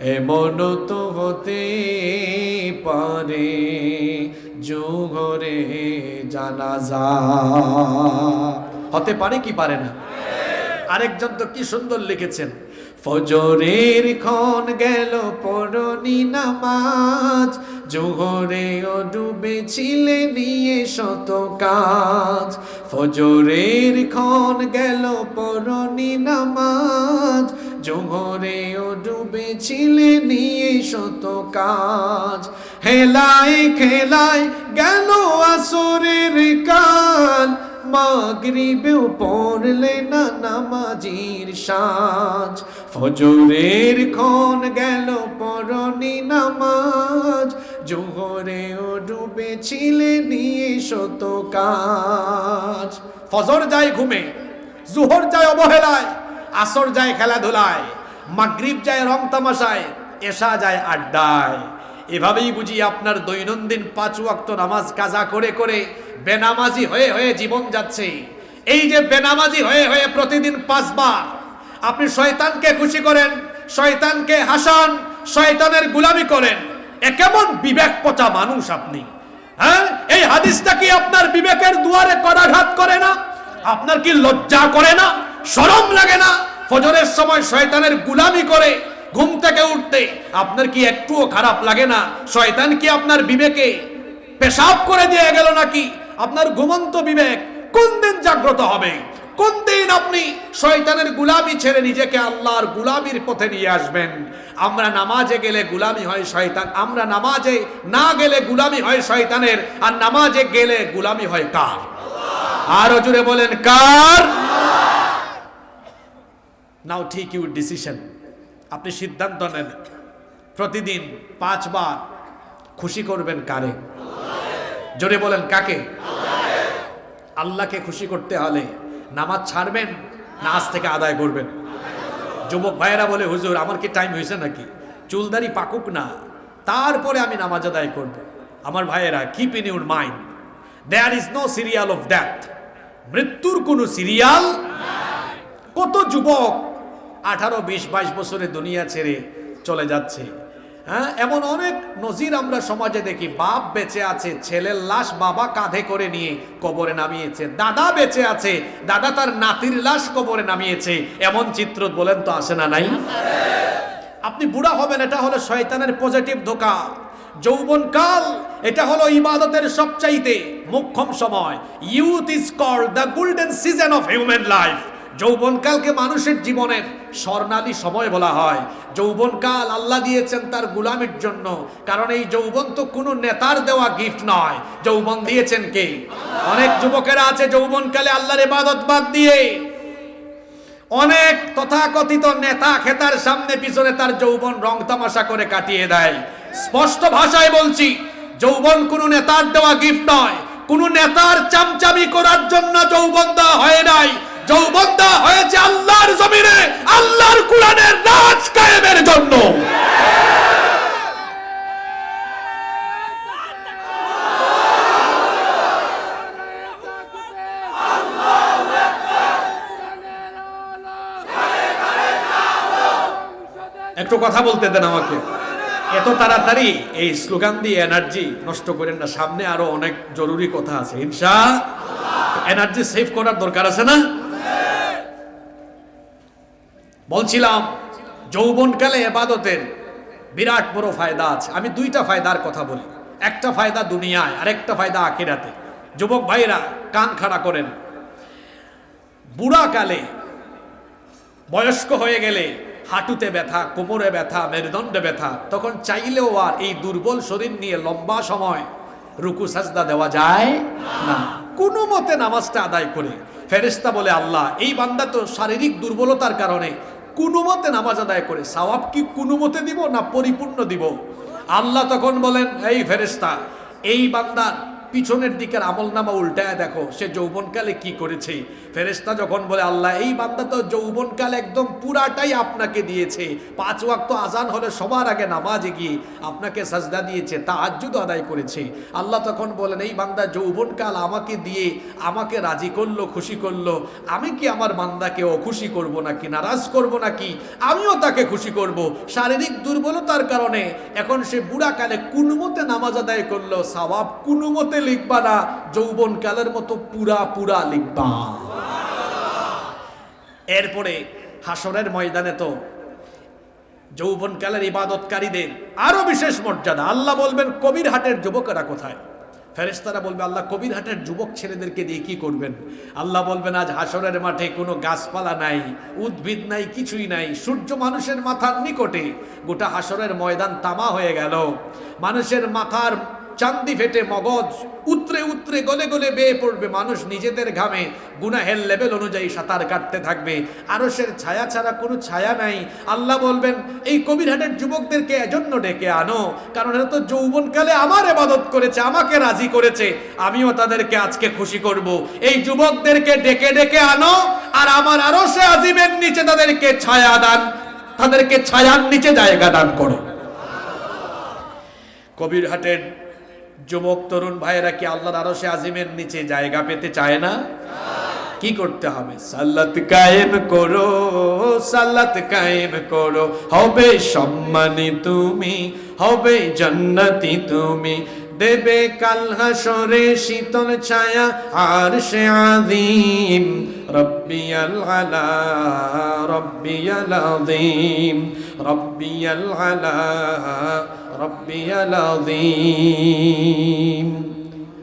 এমন তো হতে পারে জোহরে জানাজা। হতে পারে কি পারে না? আরেকজন তো কি সুন্দর লিখেছেন, ফজরের ক্ষণ গেল পরনি নামাজ জোহরে ও ডুবেছিলে নিয়ে শত কাজ। ফজরের ক্ষণ গেল পরনি নামাজ জোহরে ও ডুবেছিলে নিয়ে শত কাজ। হেলায় খেলায় গেল আসরের কাল। মাগরিবেও পড়লে না নামাজির সাজ। ফজরের ক্ষণ গেল পরনি নামাজ। জোহরেও ডুবেছিলে নিয়ে শত কাজ। ফজর যায় ঘুমে, জোহর যায় অবহেলায়। আসর যায় খেলাধুলায়, মাগরিব যায় রং তামাশায়, এশা যায় আড্ডায়। এভাবেই বুঝি আপনার দৈনন্দিন পাঁচ ওয়াক্ত নামাজ কাজা করে করে বেনামাজি হয়ে হয়ে জীবন যাচ্ছে। এই যে বেনামাজি হয়ে হয়ে প্রতিদিন পাঁচবার, আপনি শয়তানকে খুশি করেন, শয়তানকে হাসান, শয়তানের গুলামি করেন, এ কেমন বিবেক পচা মানুষ আপনি? হ্যাঁ? এই হাদিসটা কি আপনার বিবেকের দুয়ারে করাঘাত করে না? আপনার কি লজ্জা করে না? শরম লাগে না। ফজরের সময় শয়তানের গুলামি করে ঘুম থেকে উঠতে। আপনার কি একটুও খারাপ লাগে না? শয়তান কি আপনার বিবেকে পেশাব করে দিয়ে গেল নাকি? আপনার ঘুমন্ত বিবেক কোন দিন জাগ্রত হবে? কোন দিন আপনি শয়তানের গুলামি ছেড়ে নিজেকে আল্লাহর গুলামির পথে নিয়ে আসবেন? আমরা নামাজে গেলে গুলামি হয় শয়তান, আমরা নামাজে না গেলে গুলামি হয় শয়তানের, আর নামাজে গেলে গুলামি হয় কার? আরও জুড়ে বলেন, কার? নাও ঠিক ইউর ডিসিশন আপনি সিদ্ধান্ত নেন। প্রতিদিন পাঁচবার খুশি করবেন কারে? জোরে বলেন, কাকে? আল্লাহকে খুশি করতে হলে নামাজ ছাড়বেন না আজ থেকে আদায় করবেন। যুবক ভাইয়েরা বলে, হুজুর, আমার কি টাইম হয়েছে নাকি? চুলদারি পাকুক না, তারপরে আমি নামাজ আদায় করব। আমার ভাইয়েরা keep in your mind there is no serial of death মৃত্যুর কোনো সিরিয়াল কত যুবক আঠারো, বিশ, বাইশ বছরে দুনিয়া ছেড়ে চলে যাচ্ছে। হ্যাঁ এমন অনেক নজির আমরা সমাজে দেখি, বাপ বেঁচে আছে, ছেলের লাশ বাবা কাঁধে করে নিয়ে কবরে নামিয়েছে, দাদা বেঁচে আছে, দাদা তার নাতির লাশ কবরে নামিয়েছে, এমন চিত্র বলেন তো আসে না নাই? আপনি বুড়া হবেন, এটা হলো শয়তানের পজিটিভ ধোকা। যৌবনকাল, এটা হলো ইবাদতের সবচাইতে মুখ্যম সময়। Youth is called the golden season of human life যৌবনকালকে মানুষের জীবনের স্বর্ণালী সময় বলা হয়। যৌবনকাল আল্লাহ দিয়েছেন তার গুলামের জন্য। কারণ এই যৌবন তো কোনো নেতার দেওয়া গিফট নয়। যৌবন দিয়েছেন কে? অনেক যুবকেরা আছে যৌবনকালে আল্লাহর ইবাদত বাদ দিয়ে। অনেক তথাকথিত নেতা খেতার সামনে পিছনে তার যৌবন রং তামাশা করে কাটিয়ে দেয়। স্পষ্ট ভাষায় বলছি, যৌবন কোনো নেতার দেওয়া গিফট নয়। কোন নেতার চামচামি করার জন্য যৌবন দেওয়া হয় নাই। হয়েছে আল্লাহর জমিনে, আল্লাহর রাজ কায়েমের জন্য। একটু কথা বলতে দেন আমাকে। এত তাড়াতাড়ি এই স্লোগান দিয়ে এনার্জি নষ্ট করেন না, সামনে আরও অনেক জরুরি কথা আছে। হিংসা এনার্জি সেভ করার দরকার আছে না? বলছিলাম যৌবনকালে এবাদতের বিরাট বড় ফায়দা আছে। আমি দুইটা ফায়দার কথা বলি। একটা ফায়দা দুনিয়ায় আর একটা ফায়দা আখিরাতে। যুবক ভাইরা কান খাড়া করেন। বুড়া কালে বয়স্ক হয়ে গেলে হাঁটুতে ব্যথা, কোমরে ব্যথা, মেরুদণ্ডে ব্যথা, তখন চাইলেও আর এই দুর্বল শরীর নিয়ে লম্বা সময় রুকু, সাজদা দেওয়া যায় না। কোনো মতে নামাজটা আদায় করে ফেরেস্তা বলে, আল্লাহ, এই বান্দা তো শারীরিক দুর্বলতার কারণে কোনো মতে নামাজ আদায় করে, সওয়াব কি কোনো মতে দিব না পরিপূর্ণ দিব? আল্লাহ তখন বলেন, এই ফেরেস্তা এই বান্দার পিছনের দিকের আমল নামা উল্টায় দেখো, সে যৌবনকালে কি করেছে? ফেরেস্তা যখন বলে, আল্লাহ, এই বান্দা তো যৌবনকাল একদম পুরাটাই আপনাকে দিয়েছে। পাঁচ ওয়াক্ত আজান হলে সবার আগে নামাজে গিয়ে আপনাকে সাজদা দিয়েছে তা আজ্জুদ আদায় করেছে। আল্লাহ তখন বলেন, এই বান্দা যৌবনকাল আমাকে দিয়ে আমাকে রাজি করল, খুশি করল। আমি কি আমার বান্দাকে অখুশি করব নাকি, নারাজ করব নাকি? আমিও তাকে খুশি করব। শারীরিক দুর্বলতার কারণে এখন সে বুড়াকালে কুনুমতে নামাজ আদায় করল, সওয়াব কুনুমতে লিখবা না যৌবনকালের মতো পুরা পুরা লিখবা। এরপরে হাসরের ময়দানে তো যৌবনকালের ইবাদতকারীদের আরও বিশেষ মর্যাদা। আল্লাহ বলবেন, কবির হাটের যুবকেরা কোথায়? ফেরেশতারা বলবে, আল্লাহ, কবির হাটের যুবক ছেলেদেরকে দিয়ে কি করবেন? আল্লাহ বলবেন, আজ হাসরের মাঠে কোনো গাছপালা নাই, উদ্ভিদ নাই, কিছুই নাই, সূর্য মানুষের মাথার নিকটে গোটা হাসরের ময়দান তামা হয়ে গেল। মানুষের মাথার চান্দি ফেটে মগজ, উতরে উতরে গলে গলে বেয়ে পড়বে মানুষ নিজেদের ঘামে। গুনাহের লেভেল অনুযায়ী সাঁতার কাটতে থাকবে। আরসের ছায়া ছাড়া কোনো ছায়া নাই। আল্লাহ বলবেন, এই কবিরহাটের যুবকদেরকে এজন্য ডেকে আনো। কারণ এরা তো যৌবনকালে আমার এবাদত করেছে, আমাকে রাজি করেছে। আমিও তাদেরকে আজকে খুশি করব। এই যুবকদেরকে ডেকে ডেকে আনো আর আমার আরও সে আজিমের নিচে তাদেরকে ছায়া দান। তাদেরকে ছায়ার নিচে জায়গা দান করো। কবিরহাটের যুবক, তরুণ ভাইয়েরা কি আল্লাহর আরও সে আজিমের নিচে জায়গা পেতে চায় না? কি করতে হবে? সাল্লাত কায়েম করো সাল্লাত কায়েম করো। হবে সম্মানী তুমি, হবে জান্নাতি তুমি। দেবে কাল হাসরে শীতল ছায়া আর সে আদিম রব্বিয়াল আলা, রব্বিয়াল আযীম। রব্বিয়াল আলা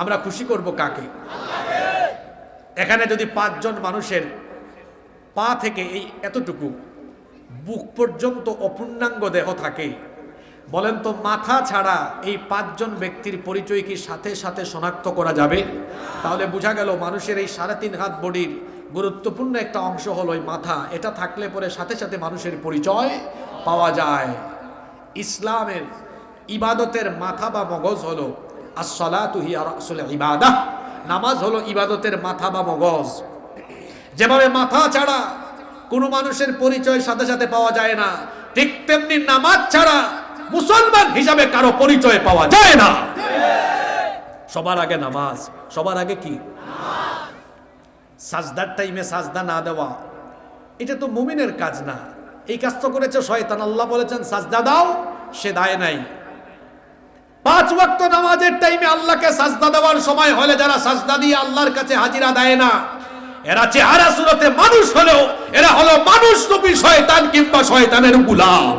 আমরা খুশি করব কাকে? এখানে যদি পাঁচজন মানুষের পা থেকে এই এতটুকু, বুক পর্যন্ত অপূর্ণাঙ্গ দেহ থাকে, বলেন তো মাথা ছাড়া এই পাঁচজন ব্যক্তির পরিচয় কি সাথে সাথে শনাক্ত করা যাবে? তাহলে বোঝা গেল মানুষের এই সাড়ে তিন হাত বডির গুরুত্বপূর্ণ একটা অংশ হলো এই মাথা। এটা থাকলে পরে সাথে সাথে মানুষের পরিচয় পাওয়া যায়। ইসলামের ইবাদতের মাথা বা মগজ হলো রাসুল ইবাদাহ নামাজ হলো ইবাদতের মাথা বা মগজ। যেভাবে মাথা ছাড়া কোনো মানুষের পরিচয় সাথে সাথে পাওয়া যায় না, ঠিক তেমনি নামাজ ছাড়া মুসলমান হিসাবে কারও পরিচয় পাওয়া যায় না। সবার আগে নামাজ, সবার আগে কি? সাজদার টাইমে সাজদা না দেওয়া, এটা তো মুমিনের কাজ না। এই কাজ তো করেছে শয়তান, আল্লাহ বলেছেন, সাজদা দাও, সে দায় নাই। পাঁচ ওয়াক্ত নামাজের টাইমে আল্লাহকে সাজদা দেওয়ার সময় হলে যারা সাজদা দিয়ে আল্লাহর কাছে হাজিরা দেয় না, এরা চেহারা সুরতে মানুষ হলেও এরা হলো মানুষ রূপী শয়তান কিংবা শয়তানের গুলাম।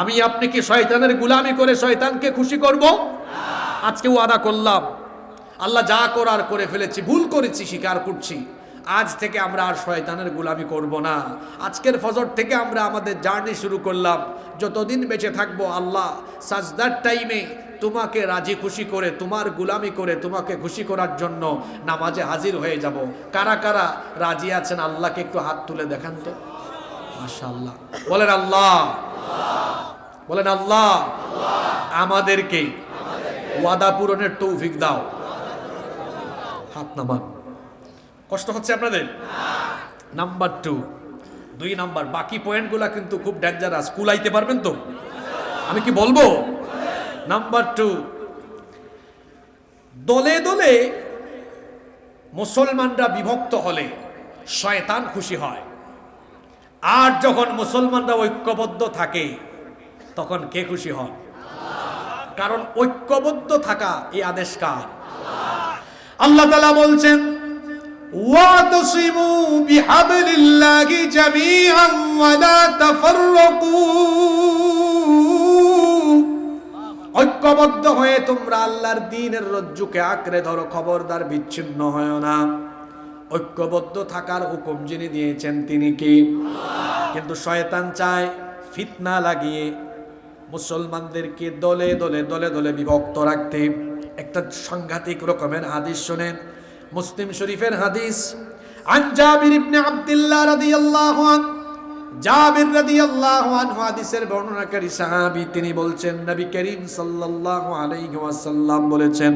আমি আপনি কি শয়তানের গুলামি করে শয়তানকে খুশি করব? আজকে ওয়াদা করলাম, আল্লাহ যা করার করে ফেলেছি, ভুল করেছি, স্বীকার করছি। আজ থেকে আমরা আর শয়তানের গুলামি করব না। আজকের ফজর থেকে আমরা আমাদের জার্নি শুরু করলাম। যতদিন বেঁচে থাকব আল্লাহ সাজদার টাইমে তোমাকে রাজি খুশি করে, তোমার গুলামি করে, তোমাকে খুশি করার জন্য নামাজে হাজির হয়ে যাব। কারা কারা রাজি আছেন আল্লাহকে একটু হাত তুলে দেখান তো। মাশাআল্লাহ। বলেন আল্লাহ। বলেন আল্লাহ। আমাদেরকে ওয়াদা পূরণের তৌফিক দাও। হাত নামান। কষ্ট হচ্ছে আপনাদের? নাম্বার টু দুই নাম্বার, বাকি পয়েন্টগুলা কিন্তু খুব ডেঞ্জারাস কুলাইতে পারবেন তো? আমি কি বলব? নাম্বার টু দলে দলে মুসলমানরা বিভক্ত হলে শয়তান খুশি হয়। আর যখন মুসলমানরা ঐক্যবদ্ধ থাকে, তখন কে খুশি হন? কারণ ঐক্যবদ্ধ থাকা এই আদেশ কার? আল্লাহ তালা বলছেন واعتصموا بحبل الله جميعا ولا تفرقوا ঐক্যবদ্ধ হয়ে তোমরা আল্লাহর দিনের রজ্জুকে আঁকড়ে ধরো খবরদার বিচ্ছিন্ন হয় না ঐক্যবদ্ধ থাকার হুকুম যিনি দিয়েছেন তিনি কি কিন্তু শয়তান চায় ফিতনা লাগিয়ে মুসলমানদেরকে দলে দলে দলে দলে বিভক্ত রাখতে একটা সাংঘাতিক রকমের হাদিস শোনেন মুসলিম শরীফের হাদিস, আন জাবির ইবনে আব্দুল্লাহ রাদিয়াল্লাহু আনহু জাবির রাদিয়াল্লাহু আনহু হাদিসের বর্ণনাকারী সাহাবী, তিনি বলেন নবী করিম সাল্লাল্লাহু আলাইহি ওয়াসাল্লাম বলেছেন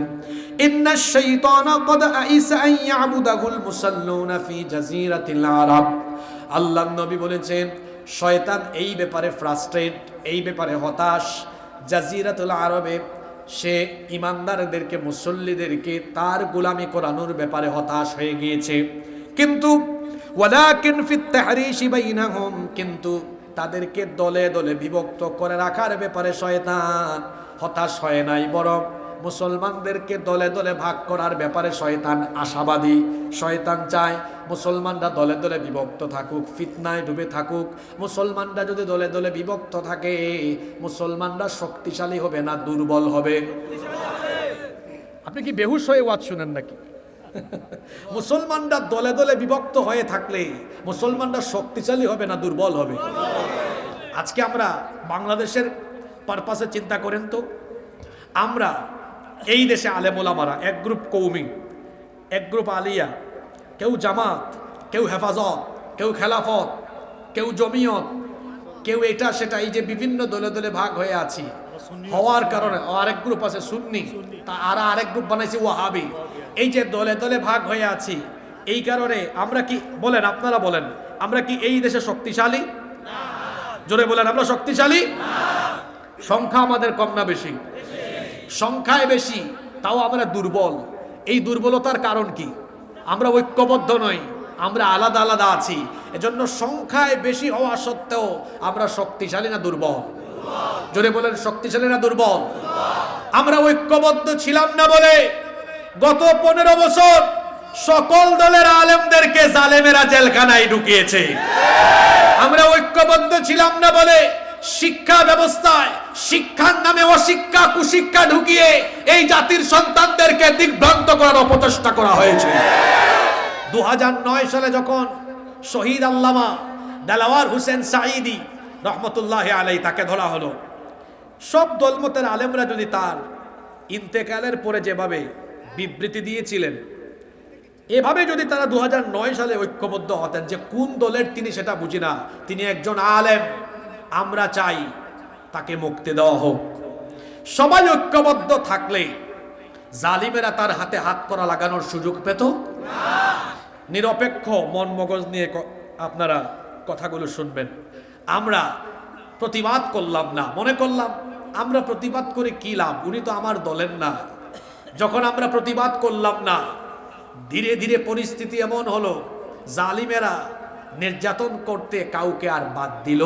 ইন্নাশ শাইতানা কদ আইসা আন ইয়াবুদাহুল মুসাল্লুনা ফি জাজিরাতিল আরব। আল্লাহর নবী বলেছেন, শয়তান এই ব্যাপারে ফ্রাস্ট্রেট এই ব্যাপারে হতাশ। জাজিরাতুল আরবে সে ইমানদারদেরকে, মুসল্লিদেরকে, তার গোলামি করানোর ব্যাপারে হতাশ হয়ে গিয়েছে। কিন্তু কিন্তু তাদেরকে দলে দলে বিভক্ত করে রাখার ব্যাপারে শয়তান হতাশ হয় নাই, বরং মুসলমানদেরকে দলে দলে ভাগ করার ব্যাপারে শয়তান আশাবাদী। শয়তান চায় মুসলমানরা দলে দলে বিভক্ত থাকুক, ফিতনায় ডুবে থাকুক। মুসলমানরা যদি দলে দলে বিভক্ত থাকে, মুসলমানরা শক্তিশালী হবে না, দুর্বল হবে। আপনি কি বেহুশ হয়ে ওয়াজ শুনেন নাকি? মুসলমানরা দলে দলে বিভক্ত হয়ে থাকলে মুসলমানরা শক্তিশালী হবে না, দুর্বল হবে? আজকে আমরা বাংলাদেশের পারপাসে চিন্তা করেন তো। আমরা এই দেশে আলেমোলামারা এক গ্রুপ কৌমি এক গ্রুপ আলিয়া, কেউ জামাত, কেউ হেফাজত, কেউ খেলাফত, কেউ জমিয়ত, কেউ এটা সেটা, এই যে বিভিন্ন দলে দলে ভাগ হয়ে আছি। হওয়ার কারণে আরেক গ্রুপ আছে সুন্নি, তা আর আরেক গ্রুপ বানাইছে ওয়াহাবি। এই যে দলে দলে ভাগ হয়ে আছি, এই কারণে আমরা কি, বলেন আপনারা বলেন, আমরা কি এই দেশে শক্তিশালী? জোরে বলেন, আমরা শক্তিশালী? সংখ্যা আমাদের কম না বেশি। সংখ্যায় বেশি, তাও আমরা দুর্বল। এই দুর্বলতার কারণ কি? আমরা ঐক্যবদ্ধ নই, আমরা আলাদা আলাদা আছি। এজন্য সংখ্যায় বেশি হওয়া সত্ত্বেও আমরা শক্তিশালী না দুর্বল? জোরে বলেন, শক্তিশালী না দুর্বল? আমরা ঐক্যবদ্ধ ছিলাম না বলে গত পনেরো বছর সকল দলের আলেমদেরকে জালেমেরা জেলখানায় ঢুকিয়েছে। আমরা ঐক্যবদ্ধ ছিলাম না বলে শিক্ষা ব্যবস্থায়, শিক্ষার নামে অশিক্ষা, কুশিক্ষা ঢুকিয়ে এই জাতির সন্তানদেরকে দিগ্ভ্রান্ত করার অপচেষ্টা করা হয়েছে। দু হাজার নয় সালে যখন শহীদ আল্লামা দেলাওয়ার হোসেন সাঈদি রহমতুল্লাহ আলাই তাকে ধরা হলো, সব দলমতের আলেমরা যদি তার ইন্তেকালের পরে যেভাবে বিবৃতি দিয়েছিলেন, এভাবে যদি তারা দু হাজার নয় সালে ঐক্যবদ্ধ হতেন যে কোন দলের তিনি সেটা বুঝি না, তিনি একজন আলেম। আমরা চাই তাকে মুক্তি দেওয়া হোক। সবাই ঐক্যবদ্ধ থাকলে জালিমেরা তার হাতে হাত করা লাগানোর সুযোগ পেত। নিরপেক্ষ মন মগজ নিয়ে আপনারা কথাগুলো শুনবেন। আমরা প্রতিবাদ করলাম না, মনে করলাম আমরা প্রতিবাদ করে কি লাভ? উনি তো আমার দলের না। যখন আমরা প্রতিবাদ করলাম না, ধীরে ধীরে পরিস্থিতি এমন হলো, জালিমেরা নির্যাতন করতে কাউকে আর বাদ দিল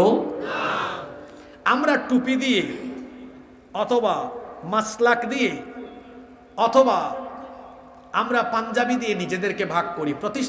আমরা টুপি দিয়ে, অথবা মাসলাক দিয়ে, অথবা আমরা পাঞ্জাবি দিয়ে নিজেদেরকে ভাগ করি প্রতিষ্ঠা